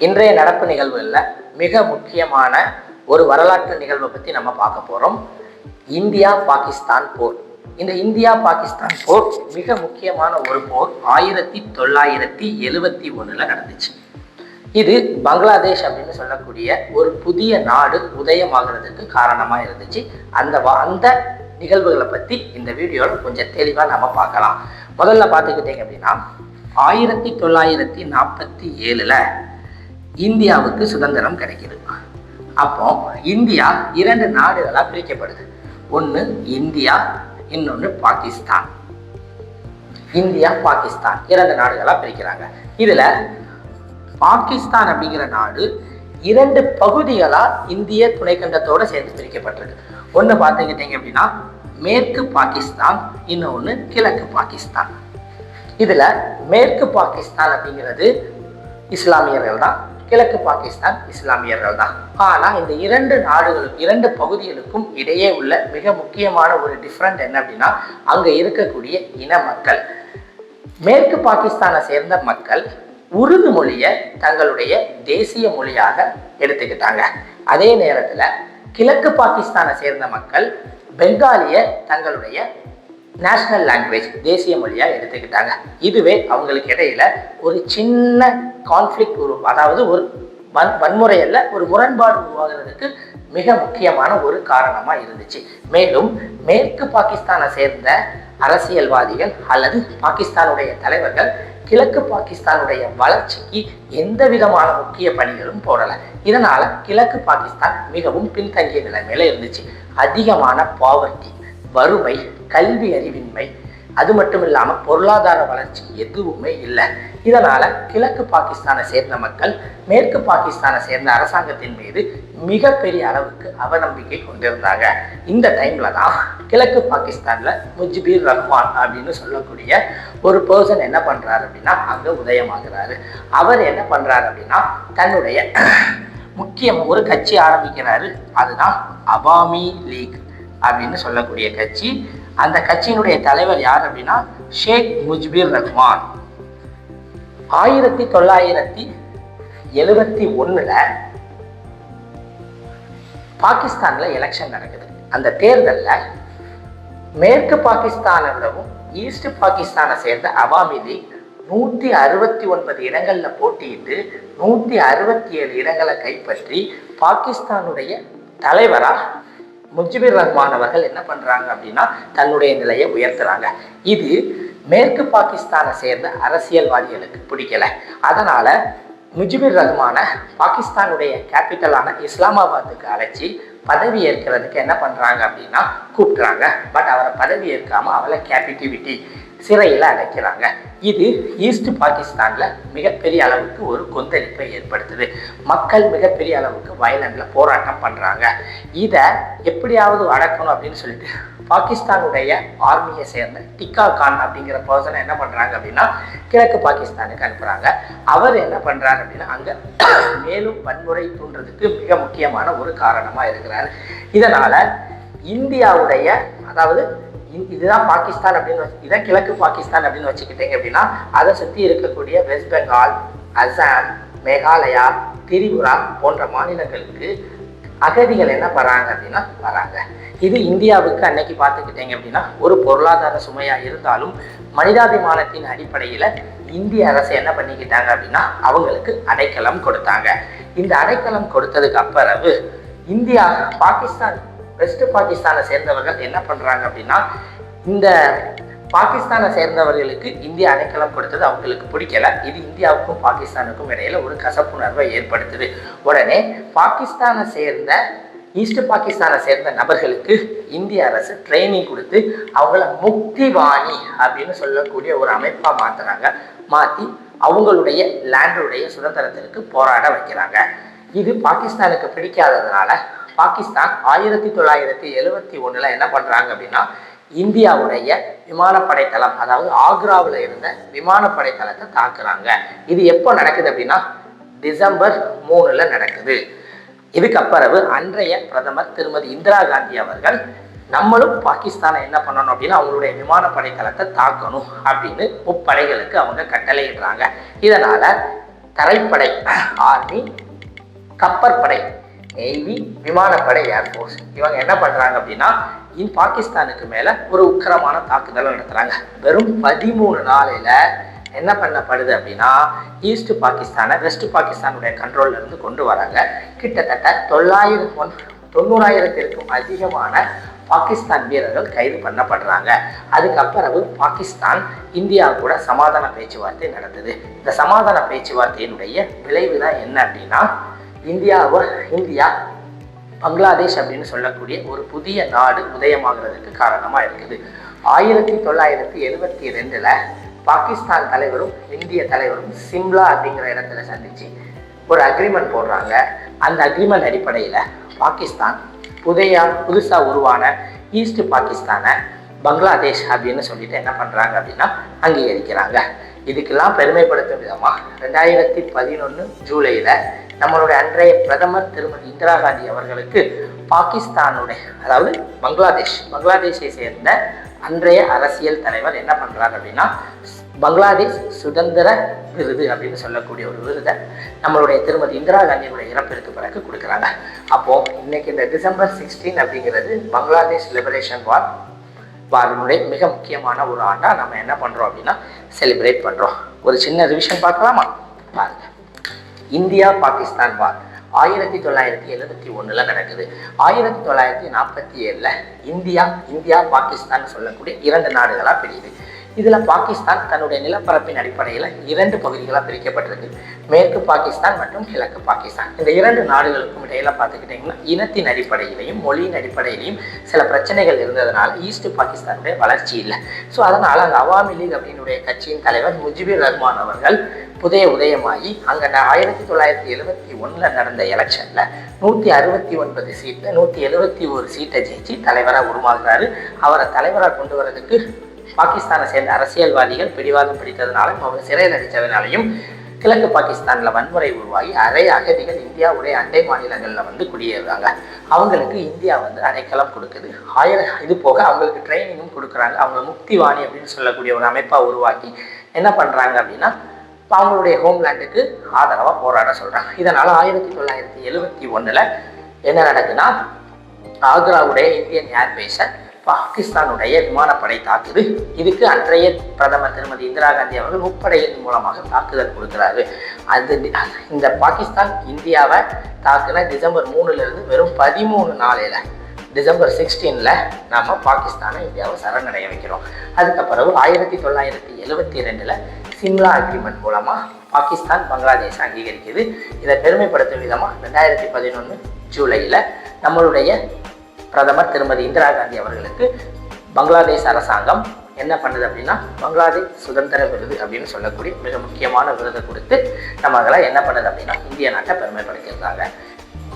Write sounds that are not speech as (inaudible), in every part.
இன்றைய நடப்பு நிகழ்வுகளில் மிக முக்கியமான ஒரு வரலாற்று நிகழ்வை பற்றி நம்ம பார்க்க போகிறோம் இந்தியா பாகிஸ்தான் போர். இந்த இந்தியா பாகிஸ்தான் போர் மிக முக்கியமான ஒரு போர் ஆயிரத்தி தொள்ளாயிரத்தி எழுவத்தி ஒன்றில் நடந்துச்சு. இது பங்களாதேஷ் அப்படின்னு சொல்லக்கூடிய ஒரு புதிய நாடு உதயமாகிறதுக்கு காரணமாக இருந்துச்சு. அந்த வா- அந்த நிகழ்வுகளை பற்றி இந்த வீடியோவில் கொஞ்சம் தெளிவாக நம்ம பார்க்கலாம். முதல்ல பார்த்துக்கிட்டீங்க அப்படின்னா ஆயிரத்தி தொள்ளாயிரத்தி நாற்பத்தி ஏழில் இந்தியாவுக்கு சுதந்திரம் கிடைக்கிது. அப்போ இந்தியா இரண்டு நாடுகளாக பிரிக்கப்படுது. ஒன்று இந்தியா இன்னொன்று பாகிஸ்தான். இந்தியா பாகிஸ்தான் இரண்டு நாடுகளாக பிரிக்கிறாங்க. இதில் பாகிஸ்தான் அப்படிங்கிற நாடு இரண்டு பகுதிகளாக இந்திய துணைக்கண்டத்தோடு சேர்ந்து பிரிக்கப்பட்டிருக்கு. ஒன்று பார்த்துக்கிட்டீங்க அப்படின்னா மேற்கு பாகிஸ்தான் இன்னொன்று கிழக்கு பாகிஸ்தான். இதில் மேற்கு பாகிஸ்தான் அப்படிங்கிறது இஸ்லாமியர்கள் தான் கிழக்கு பாகிஸ்தான் இஸ்லாமியர்கள் தான் ஆனால் இந்த இரண்டு நாடுகளுக்கும் இரண்டு பகுதிகளுக்கும் இடையே உள்ள மிக முக்கியமான ஒரு டிஃப்ரெண்ட் என்ன அப்படின்னா அங்கே இருக்கக்கூடிய இன மக்கள். மேற்கு பாகிஸ்தானை சேர்ந்த மக்கள் உருது மொழியை தங்களுடைய தேசிய மொழியாக எடுத்துக்கிட்டாங்க. அதே நேரத்தில் கிழக்கு பாகிஸ்தானை சேர்ந்த மக்கள் பெங்காலிய தங்களுடைய நேஷ்னல் லாங்குவேஜ் தேசிய மொழியாக எடுத்துக்கிட்டாங்க. இதுவே அவங்களுக்கு இடையில ஒரு சின்ன கான்ஃப்ளிக்ட் உரு அதாவது ஒரு வன் வன்முறையில் ஒரு முரண்பாடு உருவாகிறதுக்கு மிக முக்கியமான ஒரு காரணமாக இருந்துச்சு. மேலும் மேற்கு பாகிஸ்தானை சேர்ந்த அரசியல்வாதிகள் அல்லது பாகிஸ்தானுடைய தலைவர்கள் கிழக்கு பாகிஸ்தானுடைய வளர்ச்சிக்கு எந்த விதமான முக்கிய பணிகளும் போடலை. இதனால் கிழக்கு பாகிஸ்தான் மிகவும் பின்தங்கிய நிலைமையில இருந்துச்சு. அதிகமான பாவர்ட்டி வறுமை கல்வி அறிவின்மை அது மட்டும் இல்லாமல் பொருளாதார வளர்ச்சி எதுவுமே இல்லை. இதனால் கிழக்கு பாகிஸ்தானை சேர்ந்த மக்கள் மேற்கு பாகிஸ்தானை சேர்ந்த அரசாங்கத்தின் மீது மிகப்பெரிய அளவுக்கு அவநம்பிக்கை கொண்டிருந்தாங்க. இந்த டைம்ல தான் கிழக்கு பாகிஸ்தானில் முஜிபீர் ரஹ்மான் அப்படின்னு சொல்லக்கூடிய ஒரு பர்சன் என்ன பண்ணுறாரு அப்படின்னா அங்கே உதயமாகிறாரு. அவர் என்ன பண்ணுறாரு அப்படின்னா தன்னுடைய முக்கியம் ஒரு கட்சி ஆரம்பிக்கிறாரு. அதுதான் அவாமி லீக். அப்படின்னு சொல்லக்கூடிய கட்சி. அந்த கட்சியினுடைய தலைவர் யார் அப்படின்னா ஷேக் முஜ்பீர் ரஹ்மான். ஆயிரத்தி தொள்ளாயிரத்தி எழுபத்தி ஒன்றில் பாகிஸ்தானில் எலெக்ஷன் நடக்குது. அந்த தேர்தலில் மேற்கு பாகிஸ்தானை விடவும் ஈஸ்ட் பாகிஸ்தானை சேர்ந்த அவாமி லீக் நூற்றி அறுபத்தி ஒன்பது இடங்களில் போட்டியிட்டு நூற்றி அறுபத்தி ஏழு இடங்களை கைப்பற்றி பாகிஸ்தானுடைய தலைவராக முஜிபுர் ரஹ்மான் அவர்கள் என்ன பண்ணுறாங்க அப்படின்னா தன்னுடைய நிலையை உயர்த்துறாங்க. இது மேற்கு பாகிஸ்தானை சேர்ந்த அரசியல்வாதிகளுக்கு பிடிக்கல. அதனால் முஜிபுர் ரஹ்மான பாகிஸ்தானுடைய கேபிட்டலான இஸ்லாமாபாத்துக்கு அழைச்சி பதவி ஏற்கிறதுக்கு என்ன பண்ணுறாங்க அப்படின்னா கூப்பிட்றாங்க பட் அவரை பதவி ஏற்காமல் அவளை கேபிட்டிவிட்டி சிறையில் அடைக்கிறாங்க. இது ஈஸ்ட் பாகிஸ்தானில் மிகப்பெரிய அளவுக்கு ஒரு கொந்தளிப்பை ஏற்படுத்துது. மக்கள் மிகப்பெரிய அளவுக்கு வயலண்டில் போராட்டம் பண்ணுறாங்க இதை எப்படியாவது அடக்கணும் அப்படின்னு சொல்லிட்டு பாகிஸ்தானுடைய ஆர்மியை சேர்ந்த டிக்கா கான் அப்படிங்கிற பர்சனை என்ன பண்ணுறாங்க அப்படின்னா கிழக்கு பாகிஸ்தானுக்கு அனுப்புகிறாங்க அவர் என்ன பண்றாரு அப்படின்னா அங்கே (coughs) மேலும் வன்முறை தூண்டுறதுக்கு மிக முக்கியமான ஒரு காரணமாக இருக்கிறார். இதனால் இந்தியாவுடைய அதாவது இதுதான் பாகிஸ்தான் அப்படின்னு வச்சு- இதான் கிழக்கு பாகிஸ்தான் அப்படின்னு வச்சுக்கிட்டீங்க அப்படின்னா அதை சுற்றி இருக்கக்கூடிய வெஸ்ட் பெங்கால் அசாம் மேகாலயா திரிபுரா போன்ற மாநிலங்களுக்கு அகதிகள் என்ன வராங்க அப்படின்னா வராங்க. இது இந்தியாவுக்கு அன்னைக்கு பார்த்துக்கிட்டீங்க அப்படின்னா ஒரு பொருளாதார சுமையாக இருந்தாலும் மனிதாபிமானத்தின் அடிப்படையில் இந்திய அரசு என்ன பண்ணிக்கிட்டாங்க அப்படின்னா அவங்களுக்கு அடைக்கலம் கொடுத்தாங்க. இந்த அடைக்கலம் கொடுத்ததுக்கு அப்புறவு இந்தியா பாகிஸ்தான் வெஸ்ட் பாகிஸ்தானை சேர்ந்தவர்கள் என்ன பண்ணுறாங்க அப்படின்னா இந்த பாகிஸ்தானை சேர்ந்தவர்களுக்கு இந்திய அடைக்கலம் கொடுத்தது அவங்களுக்கு பிடிக்கல. இது இந்தியாவுக்கும் பாகிஸ்தானுக்கும் இடையில ஒரு கசப்புணர்வை ஏற்படுத்துது. உடனே பாகிஸ்தானை சேர்ந்த ஈஸ்ட் பாகிஸ்தானை சேர்ந்த நபர்களுக்கு இந்திய அரசு ட்ரைனிங் கொடுத்து அவங்கள முக்திவாணி அப்படின்னு சொல்லக்கூடிய ஒரு அமைப்பாக மாற்றுறாங்க மாற்றி அவங்களுடைய லேண்டுடைய சுதந்திரத்திற்கு போராட வைக்கிறாங்க. இது பாகிஸ்தானுக்கு பிடிக்காததுனால பாகிஸ்தான் ஆயிரத்தி தொள்ளாயிரத்தி எழுவத்தி ஒண்ணுல என்ன பண்றாங்க அப்படின்னா இந்தியாவுடைய விமானப்படை தளம் அதாவது ஆக்ராவில் இருந்த விமானப்படை தளத்தை தாக்குறாங்க. இது எப்போ நடக்குது அப்படின்னா டிசம்பர் மூணுல நடக்குது. இதுக்கப்புறவு அன்றைய பிரதமர் திருமதி இந்திரா காந்தி அவர்கள் நம்மளும் பாகிஸ்தானை என்ன பண்ணணும் அப்படின்னா அவங்களுடைய விமானப்படை தளத்தை தாக்கணும் அப்படின்னு முப்படைகளுக்கு அவங்க கட்டளையிடுறாங்க. இதனால தரைப்படை ஆர்மி கப்பற்படை நேவி விமானப்படை ஏர்ஃபோர்ஸ் இவங்க என்ன பண்ணுறாங்க அப்படின்னா இன் பாகிஸ்தானுக்கு மேலே ஒரு உக்கிரமான தாக்குதல் நடத்துகிறாங்க வெறும் பதிமூணு நாளையில் என்ன பண்ணப்படுது அப்படின்னா ஈஸ்ட் பாகிஸ்தானை வெஸ்ட் பாகிஸ்தானுடைய கண்ட்ரோல்ல இருந்து கொண்டு வராங்க. கிட்டத்தட்ட தொள்ளாயிரம் ஒன் தொண்ணூறாயிரத்திற்கும் அதிகமான பாகிஸ்தான் வீரர்கள் கைது பண்ணப்படுறாங்க. அதுக்கப்புறம் பாகிஸ்தான் இந்தியா கூட சமாதான பேச்சுவார்த்தை நடந்தது இந்த சமாதான பேச்சுவார்த்தையினுடைய விளைவு தான் என்ன அப்படின்னா இந்தியாவை இந்தியா பங்களாதேஷ் அப்படின்னு சொல்லக்கூடிய ஒரு புதிய நாடு உதயமாகிறதுக்கு காரணமாக இருக்குது. ஆயிரத்தி தொள்ளாயிரத்தி எழுபத்தி ரெண்டில் பாகிஸ்தான் தலைவரும் இந்திய தலைவரும் சிம்லா அப்படிங்கிற இடத்துல சந்திச்சு ஒரு அக்ரிமெண்ட் போடுறாங்க. அந்த அக்ரிமெண்ட் அடிப்படையில் பாகிஸ்தான் புதையா புதுசாக உருவான ஈஸ்ட் பாகிஸ்தானை பங்களாதேஷ் அப்படின்னு சொல்லிட்டு என்ன பண்ணுறாங்க அப்படின்னா அங்கீகரிக்கிறாங்க. இதுக்கெல்லாம் பெருமைப்படுத்தும் விதமாக ரெண்டாயிரத்தி பதினொன்று ஜூலையில் நம்மளுடைய அன்றைய பிரதமர் திருமதி இந்திரா காந்தி அவர்களுக்கு பாகிஸ்தானுடைய அதாவது பங்களாதேஷ் பங்களாதேஷை சேர்ந்த அன்றைய அரசியல் தலைவர் என்ன பண்ணுறாரு அப்படின்னா பங்களாதேஷ் சுதந்திர விருது அப்படின்னு சொல்லக்கூடிய ஒரு விருதை நம்மளுடைய திருமதி இந்திரா காந்தியினுடைய இறப்பிற்கு பிறகு கொடுக்குறாங்க. அப்போது இன்னைக்கு இந்த டிசம்பர் சிக்ஸ்டீன் அப்படிங்கிறது பங்களாதேஷ் லிபரேஷன் வார் வாரினுடைய மிக முக்கியமான ஒரு ஆண்டாக நம்ம என்ன பண்ணுறோம் அப்படின்னா செலிப்ரேட் பண்ணுறோம் ஒரு சின்ன ரிவிஷன் பார்க்கலாமா? India Pakistan war. ஆயிரத்தி தொள்ளாயிரத்தி எழுபத்தி ஒண்ணுல நடக்குது. ஆயிரத்தி தொள்ளாயிரத்தி நாற்பத்தி ஏழுல இந்தியா இந்தியா பாகிஸ்தான் சொல்லக்கூடிய இரண்டு நாடுகளா பிரியுது. இதில் பாகிஸ்தான் தன்னுடைய நிலப்பரப்பின் அடிப்படையில் இரண்டு பகுதிகளாக பிரிக்கப்பட்டிருக்கு. மேற்கு பாகிஸ்தான் மற்றும் கிழக்கு பாகிஸ்தான். இந்த இரண்டு நாடுகளுக்கும் இடையில பார்த்துக்கிட்டிங்கன்னா இனத்தின் அடிப்படையிலையும் மொழியின் அடிப்படையிலையும் சில பிரச்சனைகள் இருந்ததுனால ஈஸ்ட் பாகிஸ்தானுடைய வளர்ச்சி இல்லை. ஸோ அதனால் அங்கே அவாமி லீக் அப்படின்னுடைய கட்சியின் தலைவர் முஜிபுர் ரஹ்மான் அவர்கள் புதைய உதயமாகி அங்கே ஆயிரத்தி தொள்ளாயிரத்தி எழுபத்தி ஒன்றில் நடந்த எலெக்ஷனில் நூற்றி அறுபத்தி ஒன்பது சீட்டில் நூற்றி எழுபத்தி ஒரு சீட்டை ஜெயிச்சு தலைவராக உருவாக்குறாரு அவரை தலைவராக கொண்டு வரதுக்கு பாகிஸ்தானை சேர்ந்த அரசியல்வாதிகள் பிடிவாதம் பிடித்ததுனாலும் அவர் சிறையில் அடித்ததுனாலையும் கிழக்கு பாகிஸ்தானில் வன்முறை உருவாகி அரை அகதிகள் இந்தியாவுடைய அண்டை மாநிலங்களில் வந்து குடியேறுறாங்க. அவங்களுக்கு இந்தியா வந்து அடைக்கலம் கொடுக்குது. ஆயிரம் இது போக அவங்களுக்கு ட்ரைனிங்கும் கொடுக்குறாங்க. அவங்க முக்திவாணி அப்படின்னு சொல்லக்கூடிய ஒரு அமைப்பாக உருவாக்கி என்ன பண்ணுறாங்க அப்படின்னா அவங்களுடைய ஹோம்லேண்டுக்கு ஆதரவாக போராட சொல்கிறாங்க இதனால் ஆயிரத்தி தொள்ளாயிரத்தி எழுபத்தி ஒன்றில் என்ன நடக்குதுன்னா ஆக்ராவுடைய இந்தியன் ஏர்பேஸை பாகிஸ்தானுடைய விமானப்படை தாக்குது இதுக்கு அன்றைய பிரதமர் திருமதி இந்திரா காந்தி அவர்கள் முப்படையின் மூலமாக தாக்குதல் கொடுக்குறாரு அது இந்த பாகிஸ்தான் இந்தியாவை தாக்குன டிசம்பர் மூணுலேருந்து வெறும் பதிமூணு நாளையில் டிசம்பர் சிக்ஸ்டீனில் நம்ம பாகிஸ்தானை இந்தியாவை சரணடைய வைக்கிறோம். அதுக்கப்புறம் ஆயிரத்தி தொள்ளாயிரத்தி எழுபத்தி ரெண்டில் சிம்லா அக்ரிமெண்ட் மூலமாக பாகிஸ்தான் பங்களாதேஷ் அங்கீகரிக்குது. இதை பெருமைப்படுத்தும் விதமாக ரெண்டாயிரத்தி பதினொன்று ஜூலையில் நம்மளுடைய பிரதமர் திருமதி இந்திரா காந்தி அவர்களுக்கு பங்களாதேஷ் அரசாங்கம் என்ன பண்ணுது அப்படின்னா பங்களாதேஷ் சுதந்திர விருது அப்படின்னு சொல்லக்கூடிய மிக முக்கியமான விருதை கொடுத்து நம்மளை என்ன பண்ணுது அப்படின்னா இந்திய நாட்டை பெருமைப்படுத்தியிருக்காங்க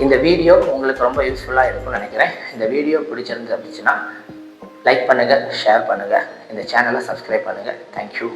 இந்த வீடியோ உங்களுக்கு ரொம்ப யூஸ்ஃபுல்லாக இருக்கும்னு நினைக்கிறேன். இந்த வீடியோ பிடிச்சிருந்து அப்படிச்சுன்னா லைக் பண்ணுங்கள் ஷேர் பண்ணுங்கள் இந்த சேனலை சப்ஸ்கிரைப் பண்ணுங்கள் தேங்க்யூ